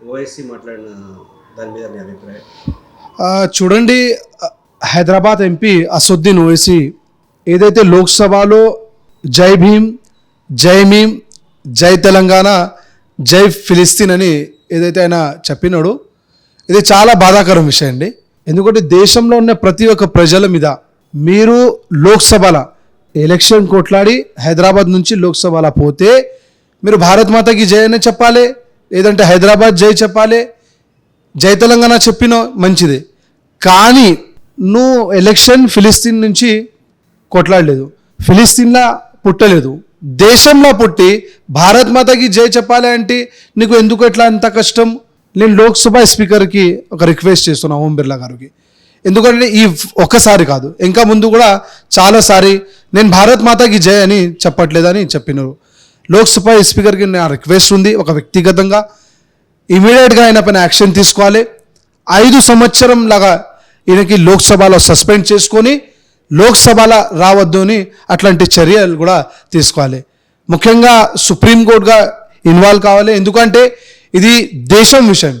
OSC మాట్లాడిన దాని మీద మీ అభిప్రాయం? చూడండి హైదరాబాద్ ఎంపీ అసదుద్దీన్ ఓవైసీ ఏదైతే లోక్సభలో జై భీమ్ జై మీమ్ జై తెలంగాణ జై ఫిలిస్తీన్ అని ఏదైతే ఆయన చెప్పినాడో ఇది చాలా బాధాకరం విషయం అండి. ఎందుకంటే దేశంలో ఉన్న ప్రతి ఒక్క ప్రజల మీద మీరు లోక్సభల ఎలక్షన్ కొట్లాడి హైదరాబాద్ నుంచి లోక్సభల పోతే మీరు భారత్ మాతకి జై అనే చెప్పాలి. లేదంటే హైదరాబాద్ జై చెప్పాలి జై తెలంగాణ చెప్పిన మంచిది. కానీ నువ్వు ఎలక్షన్ ఫిలిస్తీన్ నుంచి కొట్లాడలేదు. ఫిలిస్తీన్లా పుట్టలేదు. దేశంలో పుట్టి భారత్ మాతకి జై చెప్పాలి అంటే నీకు ఎందుకు ఎట్లా అంత కష్టం? నేను లోక్సభ స్పీకర్కి ఒక రిక్వెస్ట్ చేస్తున్నా ఓం బిర్లా గారికి. ఎందుకంటే ఈ ఒక్కసారి కాదు ఇంకా ముందు కూడా చాలాసారి నేను భారత్ మాతకి జై అని చెప్పట్లేదని చెప్పినారు. లోక్సభ స్పీకర్కి నా రిక్వెస్ట్ ఉంది. ఒక వ్యక్తిగతంగా ఇమీడియట్గా ఆయన పైన యాక్షన్ తీసుకోవాలి. ఐదు సంవత్సరం లాగా ఈయనకి లోక్సభలో సస్పెండ్ చేసుకొని లోక్సభలో రావద్దు అని అట్లాంటి చర్యలు కూడా తీసుకోవాలి. ముఖ్యంగా సుప్రీంకోర్టుగా ఇన్వాల్వ్ కావాలి. ఎందుకంటే ఇది దేశం విషయం.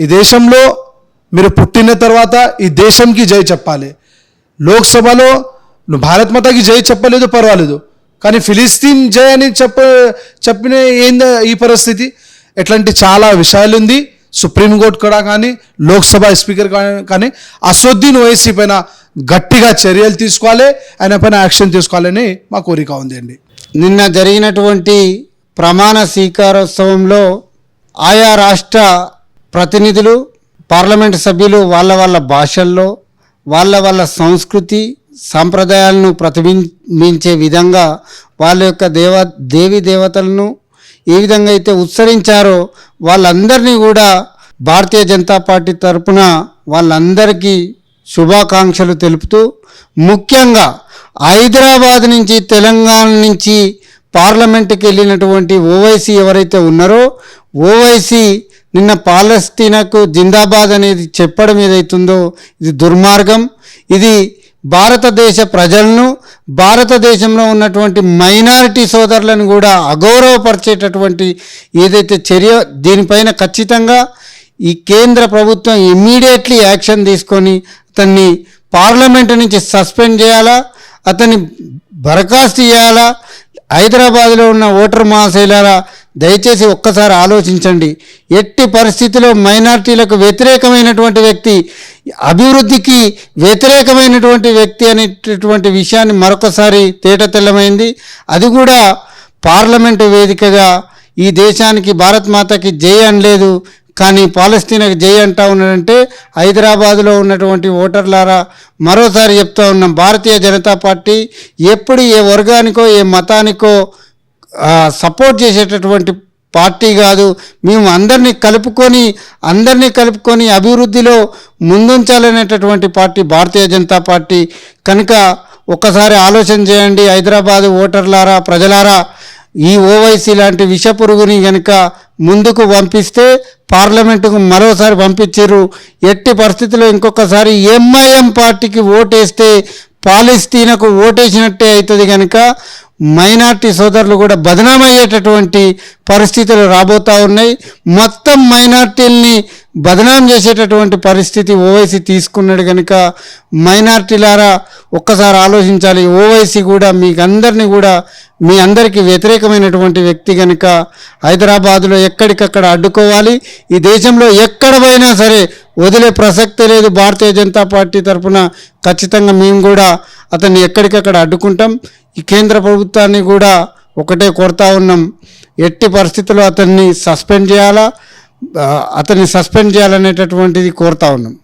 ఈ దేశంలో మీరు పుట్టిన తర్వాత ఈ దేశంకి జై చెప్పాలి. లోక్సభలో నువ్వు భారత్ మాతకి జై చెప్పలేదు పర్వాలేదు. కానీ ఫిలిస్తీన్ జై అని చెప్ప చెప్పిన ఏంది ఈ పరిస్థితి? ఎట్లాంటి చాలా విషయాలు ఉంది సుప్రీంకోర్టు కూడా కానీ లోక్సభ స్పీకర్ కానీ అసదుద్దీన్ ఓవైసీ పైన గట్టిగా చర్యలు తీసుకోవాలి. ఆయన పైన యాక్షన్ తీసుకోవాలని మా కోరిక ఉంది అండి. నిన్న జరిగినటువంటి ప్రమాణ స్వీకారోత్సవంలో ఆయా రాష్ట్ర ప్రతినిధులు పార్లమెంటు సభ్యులు వాళ్ళ వాళ్ళ భాషల్లో వాళ్ళ వాళ్ళ సంస్కృతి సాంప్రదాయాలను ప్రతిబింబించే విధంగా వాళ్ళ యొక్క దేవ దేవి దేవతలను ఏ విధంగా అయితే ఉత్సరించారో వాళ్ళందరినీ కూడా భారతీయ జనతా పార్టీ తరపున వాళ్ళందరికీ శుభాకాంక్షలు తెలుపుతూ ముఖ్యంగా హైదరాబాద్ నుంచి తెలంగాణ నుంచి పార్లమెంటుకి వెళ్ళినటువంటి ఓవైసీ ఎవరైతే ఉన్నారో ఓవైసీ నిన్న పాలస్తీనాకు జిందాబాద్ అనేది చెప్పడం ఏదైతుందో ఇది దుర్మార్గం. ఇది భారతదేశ ప్రజలను భారతదేశంలో ఉన్నటువంటి మైనారిటీ సోదరులను కూడా అగౌరవపరిచేటటువంటి ఏదైతే చర్య దీనిపైన ఖచ్చితంగా ఈ కేంద్ర ప్రభుత్వం ఇమ్మీడియట్లీ యాక్షన్ తీసుకొని అతన్ని పార్లమెంటు నుంచి సస్పెండ్ చేయాలా అతన్ని బరఖాస్తు చేయాలా హైదరాబాద్లో ఉన్న ఓటర్ మహాశైలారా దయచేసి ఒక్కసారి ఆలోచించండి. ఎట్టి పరిస్థితిలో మైనార్టీలకు వ్యతిరేకమైనటువంటి వ్యక్తి అభివృద్ధికి వ్యతిరేకమైనటువంటి వ్యక్తి అనేటటువంటి విషయాన్ని మరొకసారి తేట తెల్లమైంది. అది కూడా పార్లమెంటు వేదికగా ఈ దేశానికి భారత్ మాతకి జై అనలేదు. కానీ పాలస్తీనాకి జై అంటా ఉన్నాడంటే హైదరాబాదులో ఉన్నటువంటి ఓటర్లారా మరోసారి చెప్తా ఉన్నాం భారతీయ జనతా పార్టీ ఎప్పుడు ఏ వర్గానికో ఏ మతానికో సపోర్ట్ చేసేటటువంటి పార్టీ కాదు. మేము అందరినీ కలుపుకొని అందరినీ కలుపుకొని అభివృద్ధిలో ముందుంచాలనేటటువంటి పార్టీ భారతీయ జనతా పార్టీ. కనుక ఒక్కసారి ఆలోచన చేయండి హైదరాబాద్ ఓటర్లారా ప్రజలారా ఈ ఓవైసీ లాంటి విష పురుగుని కనుక ముందుకు పంపిస్తే పార్లమెంటుకు మరోసారి పంపించారు ఎట్టి పరిస్థితిలో ఇంకొకసారి ఎంఐఎం పార్టీకి ఓటేస్తే పాలస్తీనకు ఓటేసినట్టే అవుతుంది కనుక మైనార్టీ సోదరులు కూడా బదనామయ్యేటటువంటి పరిస్థితులు రాబోతూ ఉన్నాయి. మొత్తం మైనార్టీల్ని బదనాం చేసేటటువంటి పరిస్థితి ఓవైసీ తీసుకున్నాడు కనుక మైనార్టీలారా ఒక్కసారి ఆలోచించాలి. ఓవైసీ కూడా మీకు అందరినీ కూడా మీ అందరికీ వ్యతిరేకమైనటువంటి వ్యక్తి కనుక హైదరాబాదులో ఎక్కడికక్కడ అడ్డుకోవాలి. ఈ దేశంలో ఎక్కడ పోయినా సరే వదిలే ప్రసక్తే లేదు. భారతీయ జనతా పార్టీ తరఫున ఖచ్చితంగా మేము కూడా అతన్ని ఎక్కడికక్కడ అడ్డుకుంటాం. ఈ కేంద్ర ప్రభుత్వాన్ని కూడా ఒకటే కొడతా ఉన్నాం. ఎట్టి పరిస్థితుల్లో అతన్ని సస్పెండ్ చేయాలా? అతన్ని సస్పెండ్ చేయాలనేటటువంటిది కోరుతా ఉన్నాం.